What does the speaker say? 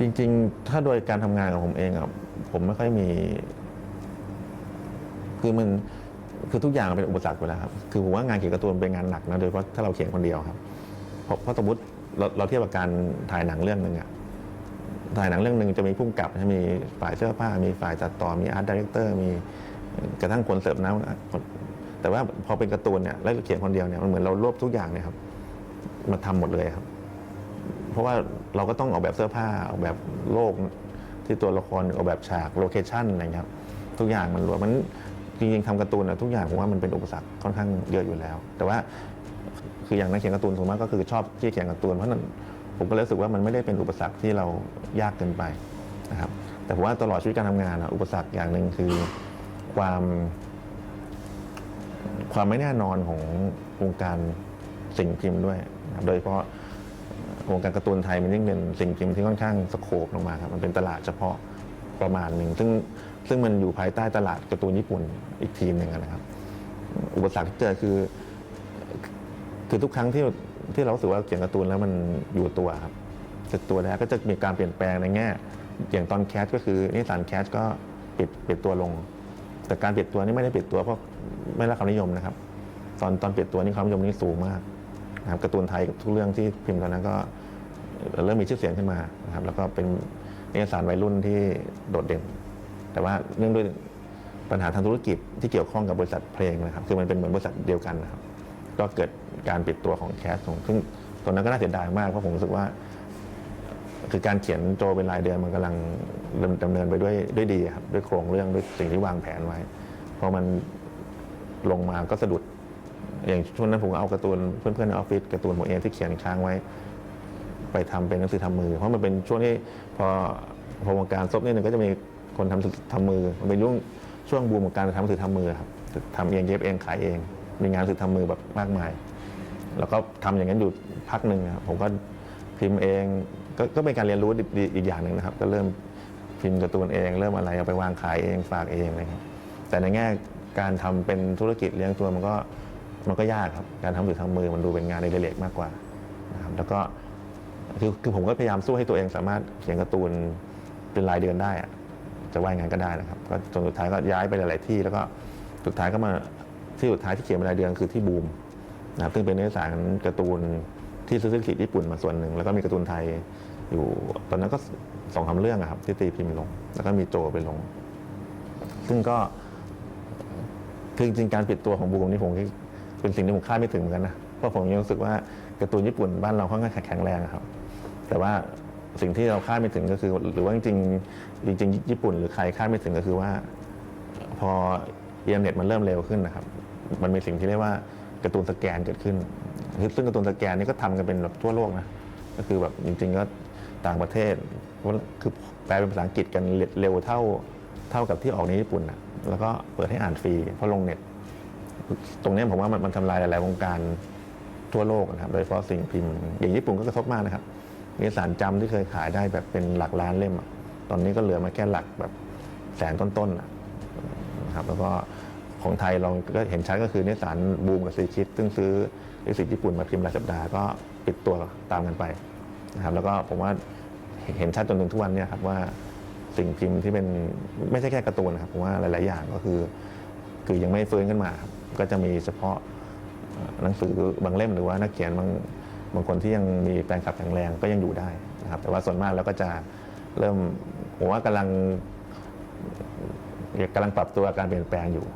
จริง ๆ ถ้าโดยการทำงานของผมเองอะผมไม่ค่อยมี คือมันคือทุกอย่างเป็นอุปสรรคไปแล้วครับคือผมว่างานเขียนการ์ตูนเป็นงานหนักนะโดยเฉพาะถ้าเราเขียนคนเดียวครับเพราะเพราะสมมติเราเราเทียบกับการถ่ายหนังเรื่องหนึ่งอะถ่ายหนังเรื่องหนึ่งจะมีผู้กำกับมีฝ่ายเสื้อผ้า มีฝ่ายตัดต่อมีอาร์ตดีเรคเตอร์มีกระทั่งคนเสิร์ฟน้ำแต่ว่าพอเป็นการ์ตูนเนี่ยแล้วเราเขียนคนเดียวเนี่ยมันเหมือนเรารวบทุกอย่างเนี่ยครับมาทำหมดเลยครับ เพราะว่าเราก็ต้องออกแบบเสื้อผ้าออกแบบโลกที่ตัวละครออกแบบฉากโลเคชั่นอะไรเงี้ครับทุกอย่างมันรวมมันจริงๆทำการ์ตูนอะทุกอย่างผมว่ามันเป็นอุปสรรคค่อนข้างเยอะอยู่แล้ว แต่ว่าคืออย่างนักเขียนการ์ตูนส่วนมากก็คือชอบที่เขียนการ์ตูนเพราะนั้นผมก็รู้สึกว่ามันไม่ได้เป็นอุปสรรคที่เรายากเกินไปนะครับแต่ผมว่าตลอดชีวิตการทำงานอุปสรรคอย่างหนึ่งคือความความไม่แน่นอนของวงการสิ่งพิมพ์ด้วย โดยเฉพาะ วงการการ์ตูนไทยมันยิ่งเป็นสิ่งพิมพ์ที่ค่อนข้างสโคปลงมาครับมันเป็นตลาดเฉพาะประมาณหนึ่งซึ่งซึ่งมันอยู่ภายใต้ตลาดการ์ตูนญี่ปุ่นอีกทีมหนึ่งนะครับ อุปสรรคที่เจอคือ คือทุกครั้งที่ที่เราสึกว่าเขียนการ์ตูนแล้วมันอยู่ตัวครับจะตัวแล้วก็จะมีการเปลี่ยนแปลงในแง่ อย่างตอนแคสก็คือนิสสันแคสก็ปิดปิดตัวลง แต่การปิดตัวนี่ไม่ได้ปิดตัวเพราะไม่รับความนิยมนะครับ ตอนตอนปิดตัวนี่ความนิยมนี่สูงมาก นะครับการ์ตูนไทยทุกเรื่องที่พิมพ์ตอนนั้นก็เริ่มมีชื่อเสียงขึ้นมานะครับแล้วก็เป็นนิยสารวัยรุ่นที่โดดเด่น แต่ว่าเนื่องด้วยปัญหาทางธุรกิจที่เกี่ยวข้องกับบริษัทเพลงนะครับ คือมันเป็นเหมือนบริษัทเดียวกันนะครับ ก็เกิดการปิดตัวของแคสของซึ่งตอนนั้นก็น่าเสียดายมากเพราะผมรู้สึกว่า คือการเขียนโจเป็นรายเดือนมันกำลังดำดำเนินไปด้วยด้วยดีครับด้วยโครงเรื่องด้วยสิ่งที่วางแผนไว้พอมันลงมาก็สะดุด อย่างช่วงนั้นผมก็เอาการ์ตูนเพื่อนๆในออฟฟิศการ์ตูนผมเองที่เขียนค้างไว้ ไปทำเป็นหนังสือทำมือ เพราะมันเป็นช่วงที่พอพอวงการซบนิดนึงก็จะมีคนทำสือทำมือ มันเป็นช่วงช่วงบูมของการทำหนังสือทำมือครับทำเองเย็บเองขายเอง มีงานหนังสือทำมือแบบมากมาย แล้วก็ทำอย่างนั้นอยู่พักหนึ่งครับผมก็พิมพ์เองกก็เป็นการเรียนรู้อีกอย่างหนึ่งนะครับ ก็เริ่มพิมพ์การ์ตูนเอง เริ่มอะไรเอาไปวางขายเองฝากเองนะครับแต่ในแง่การทำเป็นธุรกิจเลี้ยงตัวมันก็ มันก็ยากครับการทำหรือทำมือมันดูเป็นงานในเล็กมากกว่านะครับแล้วก็คือคือผมก็พยายามสู้ให้ตัวเองสามารถเขียนการ์ตูนเป็นรายเดือนได้อะจะว่าย่านก็ได้นะครับก็จนสุดท้ายก็ย้ายไปหลาย ๆ ที่ แล้วก็สุดท้ายก็มาที่สุดท้ายที่เขียนเป็นรายเดือนคือที่บูมนะครับซึ่งเป็นนิตยสารการ์ตูนที่ซื้อสิทธิ์ญี่ปุ่นมาส่วนหนึ่งแล้วก็มีการ์ตูนไทยอยู่ตอนนั้นก็สองสาเรื่องครับที่ตีพิมพ์ลง แล้วก็มีโจไปลง ซึ่งก็คือจริงการปิดตัวของบูมนี่ผม เป็นสิ่งที่ผมคาดไม่ถึงเหมือนกันนะเพราะผมยังรู้สึกว่าการ์ตูนญี่ปุ่นบ้านเราค่อนข้างแข็งแรงอะครับ แต่ว่าสิ่งที่เราคาดไม่ถึงก็คือ หรือว่าจริงจริงญี่ปุ่น หรือใครคาดไม่ถึงก็คือว่า พออินเทอร์เน็ตมันเริ่มเร็วขึ้นนะครับ มันมีสิ่งที่เรียกว่าการ์ตูนสแกนเกิดขึ้น ซึ่งการ์ตูนสแกนนี่ก็ทำกันเป็นแบบทั่วโลกนะ ก็คือแบบจริง ๆ ก็ต่างประเทศคือแปลเป็นภาษาอังกฤษกันเร็วเท่าเท่ากับที่ออกในญี่ปุ่นนะแล้วก็เปิดให้อ่านฟรีเพราะลงเน็ต ตรงนี้ผมว่ามันมันทำลายหลาย ๆ วงการทั่วโลกนะครับโดยเฉพาะสิ่งพิมพ์ อย่างญี่ปุ่นก็กระทบมากนะครับนิสสารจำที่เคยขายได้แบบเป็นหลักล้านเล่ม ตอนนี้ก็เหลือมาแค่หลักแบบแสนต้น ๆ นะครับ แล้วก็ของไทยเราก็เห็นชัดก็คือนิสสารบูมกับซีคิด ซึ่งซื้อลิขสิทธิ์ญี่ปุ่นมาพิมพ์รายสัปดาห์ก็ปิดตัวตามกันไปนะครับ แล้วก็ผมว่าเห็นชัดจนถึงทุกวันเนี้ครับว่าสิ่งพิมพ์ที่เป็นไม่ใช่แค่การ์ตูนนะครับผมว่าหลาย ๆ อย่างก็คือ คือยังไม่ฟื้นขึ้นมา ก็จะมีเฉพาะหนังสือบางเล่มหรือว่านักเขียนบางบางคนที่ยังมีแรงขับแข็งแรงก็ยังอยู่ได้นะครับแต่ว่าส่วนมากแล้วก็จะเริ่มผมว่ากำลังกำลังปรับตัวการเปลี่ยนแปลงอยู่